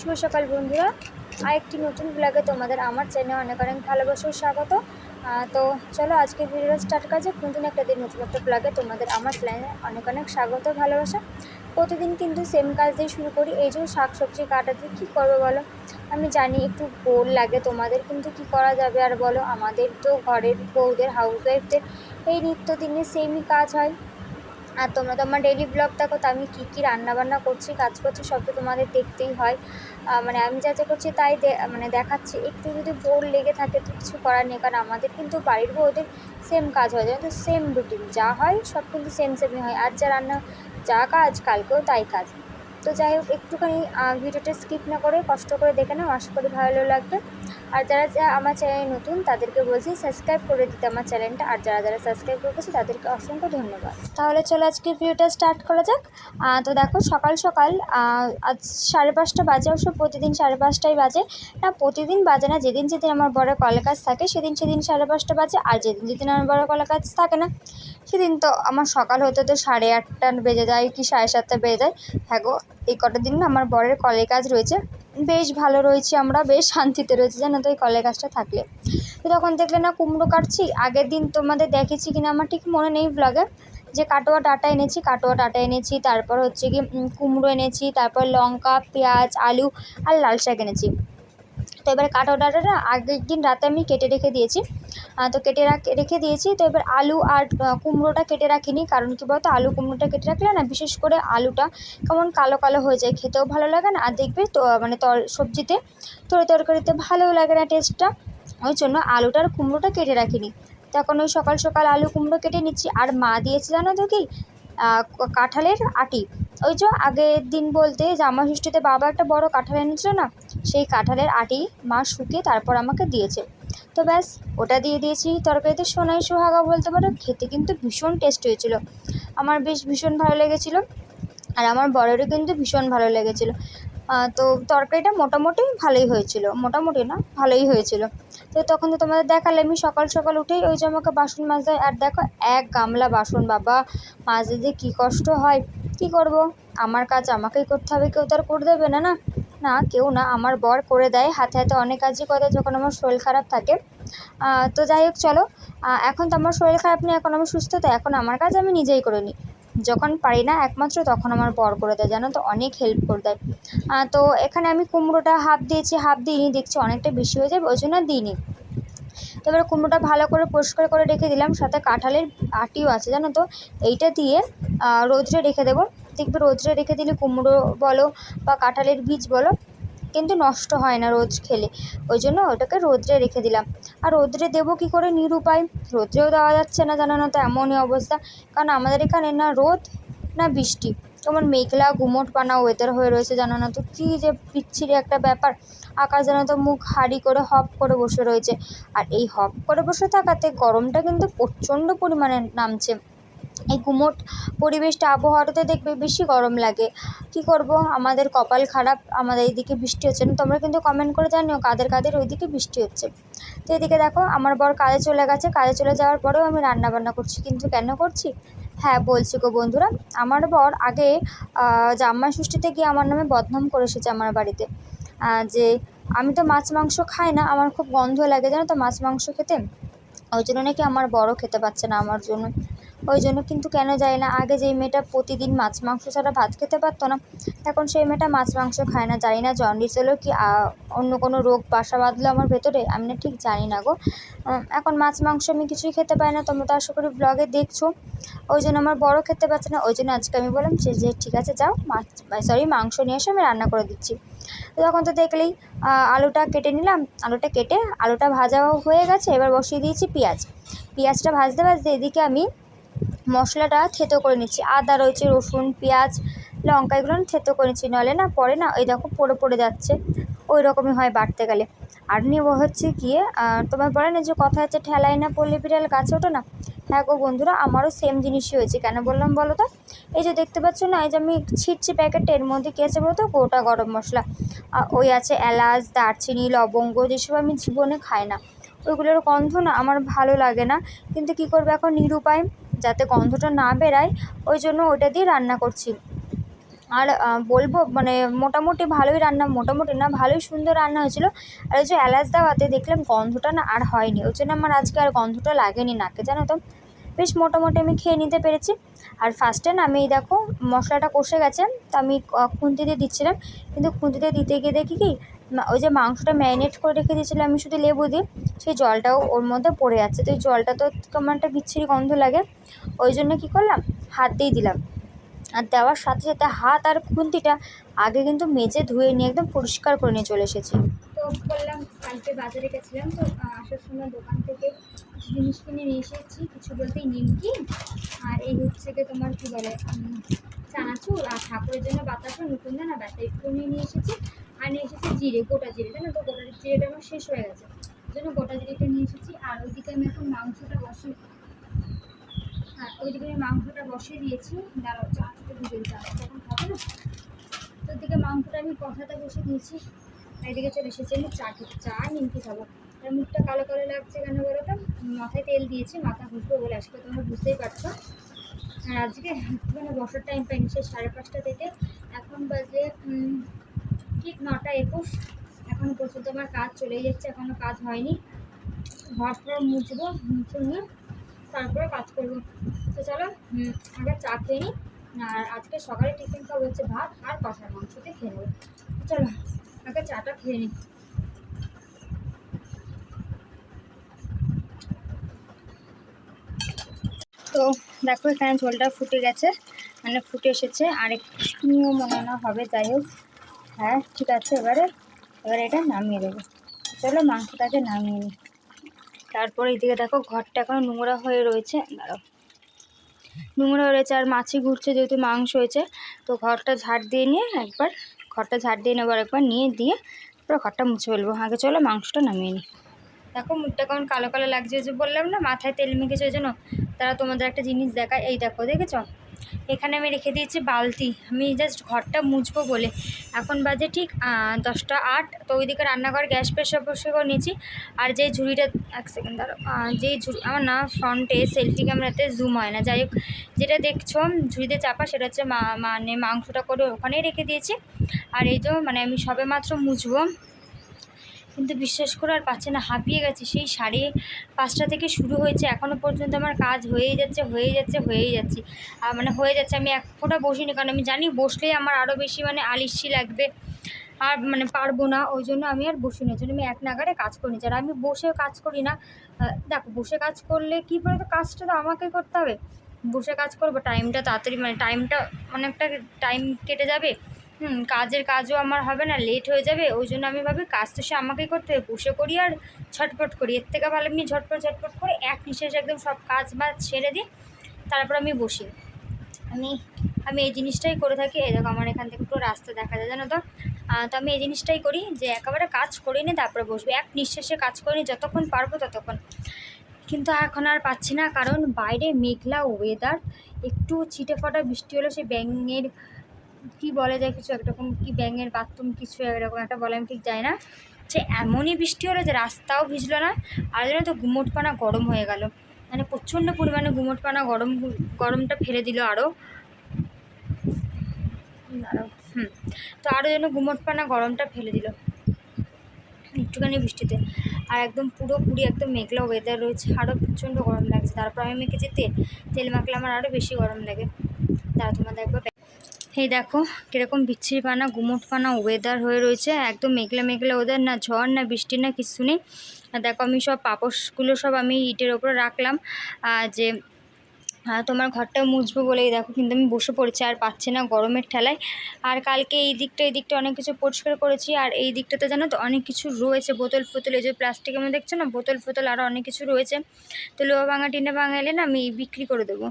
শুভ সকাল বন্ধুরা। আর একটি নতুন ব্লগে তোমাদের আমার চ্যানেলে অনেক অনেক ভালোবাসার স্বাগত। তো চলো আজকে ভিডিওটা স্টার্ট যাক। নতুন একটা দিন, নতুন একটা ব্লগে তোমাদের আমার চ্যানেলে অনেক অনেক স্বাগত ভালোবাসা। প্রতিদিন কিন্তু সেম কাজ দিয়ে শুরু করি। এই যে শাক সবজি কাটা দিয়ে কী করব বলো? আমি জানি একটু বোর লাগে। তোমাদের কিন্তু কি করা যাবে আর বলো? আমাদের তো ঘরের বউদের হাউসওয়াইফদের এই নিত্যদিনে সেমই কাজ হয়। আর তোমরা তো আমার ডেইলি ব্লগ দেখো, তো আমি কী কী রান্নাবান্না করছি, কাজ করছি, সব তো তোমাদের দেখতেই হয়। মানে আমি যা যা করছি তাই মানে দেখাচ্ছি। একটু যদি বোর লেগে থাকে তো কিছু করার নেই, কারণ আমাদের কিন্তু বাড়ির বউদের সেম কাজ হয়, জানো তো? সেম রুটিন যা হয় সব কিন্তু সেম সেমই হয়। আর যা রান্না, যা কাজ, কালকেও তাই কাজ। তো যাই হোক, একটুখানি ভিডিওটা স্কিপ না করে কষ্ট করে দেখে নাও, আশা করি ভালো লাগবে। আর যারা যা, আমার চ্যানেলে নতুন, তাদেরকে বলছি সাবস্ক্রাইব করে দিতে আমার চ্যানেলটা। আর যারা যারা সাবস্ক্রাইব করেছে তাদেরকে অসংখ্য ধন্যবাদ। তাহলে চলো আজকে ভিডিওটা স্টার্ট করা যাক। তো দেখো, সকাল সকাল আজ সাড়ে পাঁচটা বাজে, অবশ্য প্রতিদিন সাড়ে পাঁচটাই বাজে। না, প্রতিদিন বাজে না, যেদিন যেদিন আমার বড় কলের কাজ থাকে, সেদিন সেদিন সাড়ে পাঁচটা বাজে, আর যেদিন যেদিন আমার বড় কলের কাজ থাকে না, সেদিন তো আমার সকাল হতে তো সাড়ে আটটা বেজে যায়, কি সাড়ে সাতটা বেজে যায়। হ্যাঁ গো এই কটা দিন আমার বরের কলের কাজ রয়েছে। বেশ ভালো রয়েছি আমরা, বেশ শান্তিতে রয়েছি, জানো তো এই কলের কাজটা থাকলে। তো তখন দেখলে না কুমড়ো কাটছি, আগের দিন তোমাদের দেখেছি কিনা আমার ঠিক মনে নেই ব্লগে যে কাটোয়া ডাটা এনেছি, কাটোয়া ডাটা এনেছি, তারপর হচ্ছে কি কুমড়ো এনেছি, তারপর লঙ্কা, পেঁয়াজ, আলু আর লাল শাক এনেছি। তো এবার কাটোয়া ডাটাটা আগের দিন রাতে আমি কেটে রেখে দিয়েছি। তো কেটে রাখ দিয়েছি। তো এবার আলু আর কুমড়োটা কেটে রাখিনি। কারণ কী বলতো? আলু কুমড়োটা কেটে রাখলে না বিশেষ করে আলুটা কেমন কালো কালো হয়ে যায়, খেতেও ভালো লাগে না। আর দেখবে তো মানে তর, সবজিতে তরি তরকারিতে ভালোও লাগে না টেস্টটা। ওই জন্য আলুটা আর কুমড়োটা কেটে রাখিনি। তখন ওই সকাল সকাল আলু কুমড়ো কেটে নিচ্ছি। আর মা দিয়েছে জানো তো কি, কাঁঠালের আটি। ওই যে আগের দিন বলতে জামা ষষ্ঠীতে বাবা একটা বড় কাঁঠাল এনেছিল না, সেই কাঁঠালের আটি মা শুকিয়ে তারপর আমাকে দিয়েছে। তো ব্যাস, ওটা দিয়ে দিয়েছি তরকারিতে। সোনাই সোহাগা বলতে পারো, খেতে কিন্তু ভীষণ টেস্ট হয়েছিল। আমার বেশ ভীষণ ভালো লেগেছিলো আর আমার বরেরও কিন্তু ভীষণ ভালো লেগেছিলো। তো তরকারিটা মোটামুটি ভালোই হয়েছিল। মোটামুটি না, ভালোই হয়েছিল। তো তখন তো তোমাদের দেখালে আমি সকাল সকাল উঠেই ওই যে আমাকে বাসন মাজতে আর দেখো এক গামলা বাসন, বাবা মাজতে যে কী কষ্ট হয়। কী করব? আমার কাজ আমাকেই করতে হবে, কেউ তো আর করে দেবে না না? না, কেউ না, আমার বর করে দেয়, হাতে হাতে অনেক কাজই করে, যখন আমার শরীর খারাপ থাকে। তো যাই হোক, চলো। এখন তো আমার শরীর খারাপ নেই, এখন আমি সুস্থ, তো এখন আমার কাজ আমি নিজেই করে নিই। যখন পারি না, একমাত্র তখন আমার বর করে দেয়, জানো তো, অনেক হেল্প করে দেয়। তো এখানে আমি কুমড়োটা হাফ দিয়েছি, হাফ দিইনি, দেখছি অনেকটা বেশি হয়ে যাবে, ওই জন্য দিইনি। তো এবার কুমড়োটা ভালো করে পরিষ্কার করে রেখে দিলাম, সাথে কাঁঠালের আটিও আছে, জানো তো? এইটা দিয়ে রোদ্রে রেখে দেবো। দেখবে রোদ্রে রেখে দিলে কুমড়ো বলো বা কাঁঠালের বীজ বলো, কিন্তু নষ্ট হয় না রোদ খেলে। ওই জন্য ওটাকে রোদ্রে রেখে দিলাম। আর রোদ্রে দেবো কী করে? নিরুপায়। রোদ্রেও দেওয়া যাচ্ছে না জানো না তো, এমনই অবস্থা। কারণ আমাদের এখানে না রোদ, না বৃষ্টি। কেমন মেঘলা গুমোট পানা ওয়েদার হয়ে রয়েছে জানো না তো? কী যে বিচ্ছিরি একটা ব্যাপার। আকাশ যেন তো মুখ হাঁড়ি করে হপ করে বসে রয়েছে। আর এই হপ করে বসে থাকাতে গরমটা কিন্তু প্রচণ্ড পরিমাণে নামছে। এই গুমোট পরিবেশটা, আবহাওয়াটাতে দেখবে বেশি গরম লাগে। কি করব? আমাদের কপাল খারাপ, আমাদের এইদিকে বৃষ্টি হচ্ছে না। তোমরা কিন্তু কমেন্ট করে জানিও কাদের কাদের ওইদিকে বৃষ্টি হচ্ছে। তো এদিকে দেখো, আমার বর কাজে চলে গেছে। কাজে চলে যাওয়ার পরেও আমি রান্না বান্না করছি। কিন্তু কেন করছি? হ্যাঁ বলছি গো বন্ধুরা। আমার বর আগে জাম্মা ষষ্ঠীতে গিয়ে আমার নামে বদনাম করে এসেছে আমার বাড়িতে। যে আমি তো মাছ, মাংস খাই না, আমার খুব গন্ধ লাগে, জানো তো, মাছ, মাংস খেতে। ওই জন্য নাকি আমার বড় খেতে পাচ্ছে না আমার জন্য। ওই জন্য কিন্তু কেন যায় না? আগে যেই মেয়েটা প্রতিদিন মাছ, মাংস ছাড়া ভাত খেতে পারতো না, এখন সেই মেয়েটা মাছ, মাংস খায় না। জানি না জন্ডিস হলো কি অন্য কোনো রোগ, বাসা বাঁধলো আমার ভেতরে? আমি না ঠিক জানি না গো। এখন মাছ, মাংস আমি কিছুই খেতে পাই না, তোমরা তো আশা করি ব্লগে দেখছ। ওই জন্য আমার বড় খেতে পারছে না, ওই জন্য আজকে আমি বললাম যে যে, ঠিক আছে, যাও, মাছ সরি মাংস নিয়ে এসে আমি রান্না করে দিচ্ছি। তো তখন তো দেখলেই আলুটা কেটে নিলাম, আলুটা কেটে আলুটা ভাজা হয়ে গেছে, এবার বসিয়ে দিয়েছি পেঁয়াজ। পেঁয়াজটা ভাজতে ভাজতে এদিকে আমি মশলাটা থেতো করে নিচ্ছি। আদা রয়েছে, রসুন, পেঁয়াজ, লঙ্কা, এগুলো থেতো করে নিচ্ছি। নাহলে না, পরে না ওই দেখো, পড়ে পড়ে যাচ্ছে। ওই রকমই হয় বাড়তে গেলে। আর নেব হচ্ছে গিয়ে তোমার বলে না যে কথা হচ্ছে ঠেলায় না পড়লে বিড়াল গাছে ওঠো না? হ্যাঁ গো বন্ধুরা, আমারও সেম জিনিসই হয়েছে। কেন বললাম বলো তো? এই যে দেখতে পাচ্ছ না, এই যে আমি ছিটছি প্যাকেটে এর মধ্যে কী আছে বলো তো গোটা গরম মশলা। ওই আছে এলাচ, দারচিনি, লবঙ্গ, যেসব আমি জীবনে খাই না। ওইগুলোর গন্ধ না আমার ভালো লাগে না। কিন্তু কী করব এখন নিরুপায়? যাতে গন্ধটা না বেরায়, ওই জন্য ওইটা দিয়ে রান্না করছি। আর বলব মানে মোটামুটি ভালোই রান্না, মোটামুটি না, ভালোই সুন্দর রান্না হয়েছিল। আর ওই যে এলাচ দেওয়াতে দেখলাম গন্ধটা না আর হয়নি। ওই জন্য আমার আজকে আর গন্ধটা লাগেনি নাকে, জানো তো? বেশ মোটামুটি আমি খেয়ে নিতে পেরেছি। আর ফার্স্টে না আমি দেখো মশলাটা কষে গেছে, তো আমি খুন্তিতে দিচ্ছিলাম। কিন্তু খুন্তিতে দিতে গিয়ে দেখি কি ওই যে মাংসটা ম্যারিনেট করে রেখে দিয়েছিলাম আমি শুধু লেবু দিই সেই জলটাও ওর মধ্যে পড়ে যাচ্ছে তো ওই জলটা তো কেমন একটা বিচ্ছিরি গন্ধ লাগে। ওই জন্য কী করলাম? হাত দিয়ে দিলাম। আর দেওয়ার সাথে সাথে হাত আর খুন্তিটা আগে কিন্তু মেজে ধুয়ে নিয়ে একদম পরিষ্কার করে নিয়ে চলে এসেছি। তো বললাম কালকে বাজারে গেছিলাম, তো আসার সময় দোকান থেকে কিছু জিনিস কিনে নিয়ে এসেছি, কিছু বলতে নিমকি আর এই হচ্ছে গিয়ে তোমার কী বলে চানাচুর, আর ঠাকুরের জন্য বাতাসা নতুন না না ব্যাটা একটু নিয়ে নিয়ে এসেছি। আর নিয়ে এসেছি জিরে, গোটা জিরে, জানো তো? গোটা জিরেটা আমার শেষ হয়ে গেছে। জন্য গোটা জিরেটা নিয়ে এসেছি, আর ওইদিকে আমি এখন মাংসটা বসে আর ওইদিকে আমি মাংসটা বসিয়ে দিয়েছি। দাঁড়াও চাটা দিয়ে চা তখন খাবে না? তো ওইদিকে মাংসটা আমি কষাতে বসে দিয়েছি। এদিকে চলে এসেছি আমি চা চা নিমকি খাব। আর মুখটা কালো কালো লাগছে কেন বলো তো? মাথায় তেল দিয়েছি, মাথা ঘুরবো বলে, আজকে তোমরা বুঝতেই পারছ। আর আজকে একটুখানি বসার টাইম পাইনি সেই সাড়ে পাঁচটা থেকে এখন বাজে ঠিক নটা একুশ। এখনও পর্যন্ত আমার কাজ চলেই যাচ্ছে এখনও কাজ হয়নি। ঘর ফর মুছবো, মুছে নিয়ে তারপরে কাজ করব। তো চলো আগে চা খেয়ে নিই। আর আজকে সকালে টিফিন খাব হচ্ছে ভাত আর কষার মাংসতে খেয়ে নেব। চলো, আগে চাটা খেয়ে নিই। তো দেখো এখানে ঝোলটা ফুটে গেছে মানে ফুটে এসেছে। আর একটুও মনে হবে, যাই হোক। হ্যাঁ ঠিক আছে, এবারে এবারে এটা নামিয়ে দেবো। চলো মাংসটাকে নামিয়ে নিই তারপরে এদিকে দেখো, ঘরটা এখন নোংরা হয়ে রয়েছে। দাঁড়াও। নোংরা হয়ে রয়েছে, আর মাছি ঘুরছে যেহেতু মাংস হয়েছে, তো ঘরটা ঝাড় দিয়ে নিয়ে একবার, ঘরটা ঝাড় দিয়ে নেবার একবার নিয়ে দিয়ে তারপরে ঘরটা মুছে ফেলব। আগে চলো মাংসটা নামিয়ে নিই দেখো, মুখটা কেমন কালো কালো লাগছে যে বললাম না, মাথায় তেল মেখেছে ওই জন্য তারা তোমাদের একটা জিনিস দেখায়। এই দেখো, দেখেছ? এখানে আমি রেখে দিয়েছি বালতি। আমি জাস্ট ঘরটা মুছবো বলে। এখন বাজে ঠিক দশটা আট। তো ওইদিকে রান্নাঘর গ্যাস প্রেশার বসে করে নিয়েছি। আর যে ঝুড়িটা এক সেকেন্ড আহ, যেই ঝুড়ি আমার না ফ্রন্টে সেলফি ক্যামেরাতে জুম হয় না। যাই হোক যেটা দেখছ ঝুড়িতে চাপা সেটা হচ্ছে মানে মাংসটা করে ওখানেই রেখে দিয়েছি। আর এই যে মানে আমি সবে মাত্র মুছবো। কিন্তু বিশ্বাস করে আর পাচ্ছে না, হাঁপিয়ে গেছে। সেই সাড়ে পাঁচটা থেকে শুরু হয়েছে এখনও পর্যন্ত আমার কাজ হয়েই যাচ্ছে হয়েই যাচ্ছে হয়েই যাচ্ছে। আর মানে হয়ে যাচ্ছে, আমি এক ফোঁটা বসিনি, কারণ আমি জানি বসলেই আমার আরও বেশি মানে আলিস্যি লাগবে। আর মানে পারব না, ওই জন্য আমি আর বসিনি, ওই জন্য আমি এক নাগারে কাজ করি নিচ্ছি আর আমি বসে কাজ করি না দেখো, বসে কাজ করলে কী বলতো, কাজটা তো আমাকে করতে হবে। বসে কাজ করব, টাইমটা তাড়াতাড়ি মানে টাইমটা অনেকটা টাইম কেটে যাবে। হুম, কাজের কাজও আমার হবে না লেট হয়ে যাবে, ওই জন্য আমি ভাবি কাজ তো সে আমাকেই করতে হবে, বসে করি আর ছটপট করি। এর থেকে ভালো আমি ঝটপট ঝটপট করে এক নিঃশ্বাসে একদম সব কাজ বাজ ছেড়ে দিই, তারপর আমি বসি। আমি আমি এই জিনিসটাই করে থাকি, এই দেখো আমার এখান থেকে পুরো রাস্তা দেখা যায়, জানো তো? তো আমি এই জিনিসটাই করি যে একেবারে কাজ করে নিই তারপরে বসবো, এক নিঃশ্বাসে কাজ করে নিই যতক্ষণ পারব ততক্ষণ। কিন্তু এখন আর পাচ্ছি না, কারণ বাইরে মেঘলা ওয়েদার একটু ছিটে ফটা বৃষ্টি হলে সে ব্যাঙের কি বলা যায় কিছু একরকম, কি ব্যাঙের বাথরুম কিছু এরকম একটা বলে, আমি ঠিক জানি না। সে এমনই বৃষ্টি হলো যে রাস্তাও ভিজলো না, আর যেন তো গুমোটপানা গরম হয়ে গেল। মানে প্রচণ্ড পরিমাণে গুমোটপানা গরম, গরমটা ফেলে দিল আরও হুম। তো আরও যেন গুমোটপানা গরমটা ফেলে দিল একটুখানি বৃষ্টিতে। আর একদম পুরোপুরি একদম মেঘলা ওয়েদার রয়েছে আরও প্রচণ্ড গরম লাগছে। তারপর আমি মেখেছি তেল তেল মাখলে আমার আরও বেশি গরম লাগে। দাঁড়া তোমাদের একবার এই দেখো কীরকম বিচ্ছিরি পানা গুমোট পানা ওয়েদার হয়ে রয়েছে। একদম মেঘলা মেঘলা ওয়েদার না ঝড় না বৃষ্টি না কিছু নেই। দেখো আমি সব পাপোশগুলো সব আমি ইটের ওপরে রাখলাম। যে আহ, তোমার ঘরটা মুছবো বলেই দেখো কিন্তু আমি বসে পড়েছি আর পাচ্ছি না গরমের ঠেলায়। আর কালকে এই দিকটা এই দিকটা অনেক কিছু পরিষ্কার করেছি আর এই দিকটাতে জানো তো অনেক কিছু রয়েছে বোতল ফোতল এই যে প্লাস্টিকের মধ্যে দেখছ না বোতল ফোতল আরও অনেক কিছু রয়েছে। তো লোহা ভাঙা টিনে ভাঙা এলে না আমি বিক্রি করে দেবো।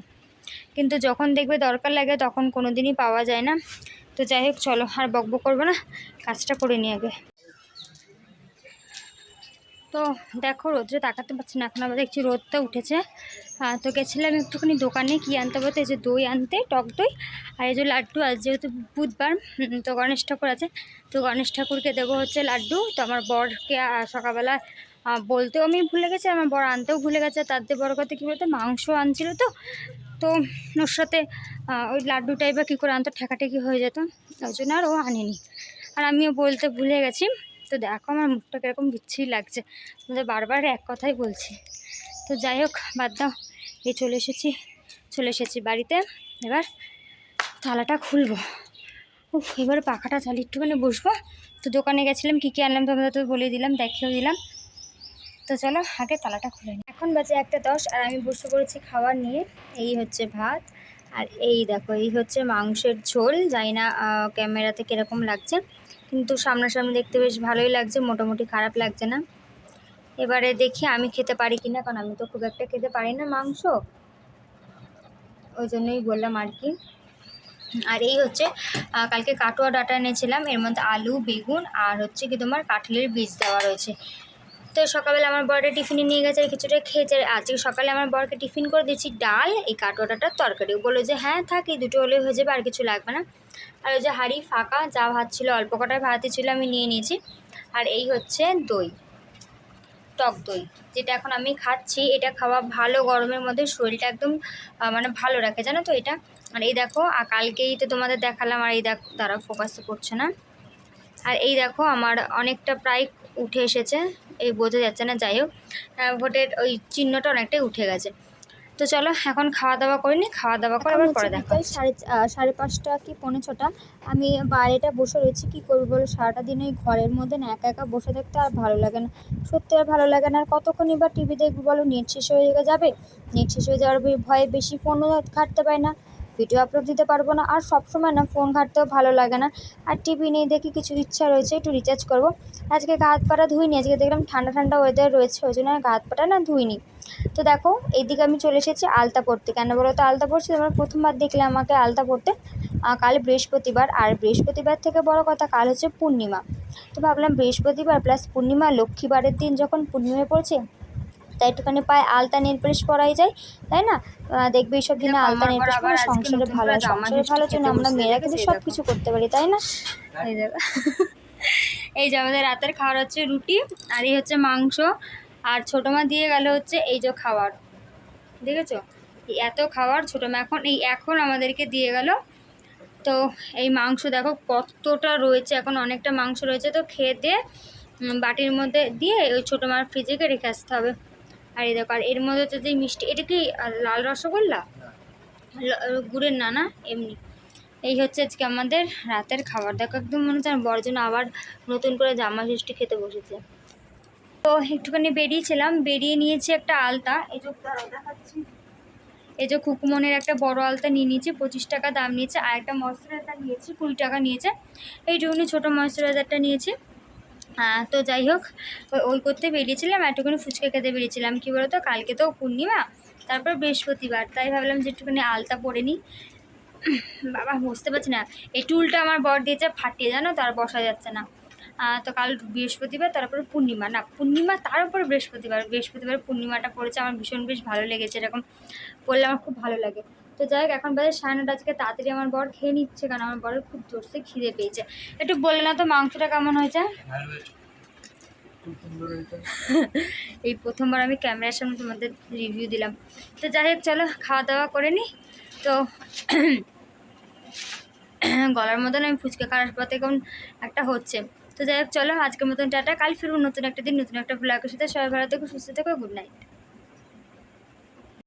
কিন্তু যখন দেখবে দরকার লাগে তখন কোনো দিনই পাওয়া যায় না। তো যাই হোক, চলো আর বকবক করব না, কাজটা করে নিই আগে। তো দেখো, রোদ্রে তাকাতে পারছি না, এখন আবার দেখছি রোদটা উঠেছে। তো গেছিলাম একটুখানি দোকানে, কি আনতে বলতে, এই যে দই আনতে, টক দই, আর এই যে লাড্ডু আজ যেহেতু বুধবার তো গণেশ ঠাকুর আছে, তো গণেশ ঠাকুরকে দেবো হচ্ছে লাড্ডু। তো আমার বরকে সকালবেলা বলতেও আমি ভুলে গেছি, আমার বর আনতেও ভুলে গেছে, তার দিয়ে বড় কথা কী বলতো, মাংস আনছিল তো তো ওর সাথে ওই লাড্ডুটাই বা কী করে আনতো, ঠেকাঠেকি হয়ে যেত ওই জন্য আর ও আনেনি। আর আমিও বলতে ভুলে গেছি, তো দেখো আমার মুখটা কীরকম বিচ্ছিরি লাগছে, তোমাদের বারবার এক কথাই বলছি। তো যাই হোক, বাদ দাও, এই চলে এসেছি চলে এসেছি বাড়িতে, এবার তালাটা খুলবো। উফ, এবার পাখাটা চালিয়ে একটুখানি বসবো, তো দোকানে গেছিলাম, কী কী আনলাম তোমাদের তো বলে দিলাম, দেখিয়েও দিলাম। তো চলো আগে তালাটা খুলে নিই। এখন বাজে একটা দশ, আর আমি বসে পড়েছি খাবার নিয়ে। এই হচ্ছে ভাত, আর এই দেখো, এই হচ্ছে মাংসের ঝোল। জানি না ক্যামেরাতে কীরকম লাগছে, কিন্তু সামনাসামনি দেখতে বেশ ভালোই লাগছে, মোটামুটি খারাপ লাগছে না। এবারে দেখি আমি খেতে পারি কি না কারণ আমি তো খুব একটা খেতে পারি না মাংস। ওই জন্যই বললাম আর কি। আর এই হচ্ছে কালকে কাটোয়া ডাটা এনেছিলাম, এর মধ্যে আলু, বেগুন, আর হচ্ছে কি তোমার কাঁঠালের বীজ দেওয়া রয়েছে। তো সকালবেলা আমার বরটা টিফিনে নিয়ে গেছে, আর কিছুটা খেয়েছে। আজকে সকালে আমার বরকে টিফিন করে দিচ্ছি ডাল, এই কাটোয়া ডাটার তরকারি। বলল যে হ্যাঁ থাক, এই দুটো হলেই হয়ে যাবে, আর কিছু লাগবে না। আর ওই যে হাঁড়ি ফাঁকা, যা ভাত ছিল, অল্প কটায় ভাতই ছিল, আমি নিয়ে নিয়েছি। আর এই হচ্ছে দই, টক দই, যেটা এখন আমি খাচ্ছি। এটা খাওয়া ভালো গরমের মধ্যে শরীরটা একদম মানে ভালো রাখে, জানো তো এটা? আর এই দেখো আর কালকেই তো তোমাদের দেখালাম, আর এই দেখো তারা ফোকাস করছে না। আর এই দেখো আমার অনেকটা প্রায় উঠে এসেছে। এই বোঝা যাচ্ছে না যাই হোক। আহ, ভোটের ওই চিহ্নটা অনেকটাই উঠে গেছে। তো চলো এখন খাওয়া দাওয়া করিনি খাওয়া দাওয়া করে আবার পরে দেখা সাড়ে সাড়ে পাঁচটা কি পৌনে ছটা। আমি বাইরেটা বসে রয়েছি কি করব বলো? সারাটা দিন ওই ঘরের মধ্যে না একা একা বসে থাকতে আর ভালো লাগে না। সত্যি আর ভালো লাগে না। আর কতক্ষণই বা টিভি দেখব বলো? নেট শেষ হয়ে যাবে। নেট শেষ হয়ে যাওয়ার ভয়ে- ভয়ে বেশি ফোনও ঘাঁটতে পারি না। ভিডিও আপলোড দিতে পারব না। আর সবসময় না ফোন ঘাঁটতেও ভালো লাগে না। আর টিভি নিয়ে দেখি কিছু ইচ্ছা রয়েছে, একটু রিচার্জ করব। আজকে গা হাত পাটা ধুইনি, আজকে দেখলাম ঠান্ডা ঠান্ডা ওয়েদার রয়েছে, ওই জন্য আর গা হাত পাটা না ধুইনি। তো দেখো, এইদিকে আমি চলে এসেছি আলতা পড়তে কেন বলো তো? আলতা পড়ছি তোমরা প্রথমবার দেখলে আমাকে আলতা পড়তে কাল বৃহস্পতিবার। আর বৃহস্পতিবার থেকে বড় কথা, কাল হচ্ছে পূর্ণিমা। তো ভাবলাম বৃহস্পতিবার প্লাস পূর্ণিমা, লক্ষ্মীবারের দিন যখন পূর্ণিমা পড়ছে তাই একটুখানি পায়ে আলতা নেল পলিশ পরাই যায় তাই না? দেখবে এইসব দিনে আলতা আমার নেল ঘর পলিশ আবার আজকে সংসারে ভালো সংসারে ভালোর জন্য আমরা মেয়েরা কিন্তু সব কিছু করতে পারি তাই না? এই দেখো। এই যে আমাদের রাতের খাবার হচ্ছে রুটি আর এই হচ্ছে মাংস আর ছোটো মা দিয়ে গেল হচ্ছে এই যে খাবার দেখেছ? এত খাবার ছোটো মা এখন এই এখন আমাদেরকে দিয়ে গেল। তো এই মাংস দেখো কতটা রয়েছে এখন অনেকটা মাংস রয়েছে তো খেয়ে দিয়ে বাটির মধ্যে দিয়ে ওই ছোটো মার ফ্রিজে রেখে আসতে হবে। আর এই দেখো, আর এর মধ্যে হচ্ছে যে মিষ্টি, এটা কি লাল রসগোল্লা? গুড়ের না না এমনি। এই হচ্ছে আজকে আমাদের রাতের খাবার। দেখো, একদম মনে হচ্ছে আমার বড়জন আবার নতুন করে জামা ষষ্ঠী খেতে বসেছে। তো একটুখানি বেরিয়েছিলাম, বেরিয়ে নিয়েছি একটা আলতা। এই যে, দেখাচ্ছি। এই যে খুকুমনের একটা বড় আলতা নিয়ে নিয়েছি, পঁচিশ টাকা দাম নিয়েছে। আর একটা ময়শ্চারাইজার নিয়েছি, কুড়ি টাকা নিয়েছে। এইটুকুনি ছোটো ময়শ্চারাইজারটা নিয়েছি। তো যাই হোক, ওই- করতে বেরিয়েছিলাম একটুখানি ফুচকা খেতে বেরিয়েছিলাম। কী বলতো, কালকে তো পূর্ণিমা, তারপর বৃহস্পতিবার, তাই ভাবলাম যে একটুখানি আলতা পরে নিই। বাবা, বুঝতে পারছি না, এই টুলটা আমার বর দিয়েছে, ফাটিয়ে জানো তো আর বসা যাচ্ছে না। তো কাল বৃহস্পতিবার, তারপরে পূর্ণিমা, না, পূর্ণিমা, তার উপরে বৃহস্পতিবার বৃহস্পতিবার পূর্ণিমাটা পড়েছে, আমার ভীষণ বেশ ভালো লেগেছে, এরকম পড়লে আমার খুব ভালো লাগে। তো যাই হোক, এখন বাজে সাড়ে নটা আজকে তাড়াতাড়ি আমার বর খেয়ে নিচ্ছে কারণ আমার বরের খুব জোরসে খিদে পেয়েছে। একটু বললে না তো, মাংসটা কেমন হয়েছে? এই প্রথমবার আমি ক্যামেরার সামনে তোমাদের রিভিউ দিলাম। তো যাই হোক, চলো খাওয়া দাওয়া করে নিই তো গলার মতন আমি ফুচকা খাওয়ার পথে কেমন একটা হচ্ছে। তো যাই হোক, চলো আজকের মতন টাটা। কাল ফিরবো নতুন একটা দিন, নতুন একটা ব্লগের সাথে। সবাই ভালো থেকো, সুস্থ থেকো গুড নাইট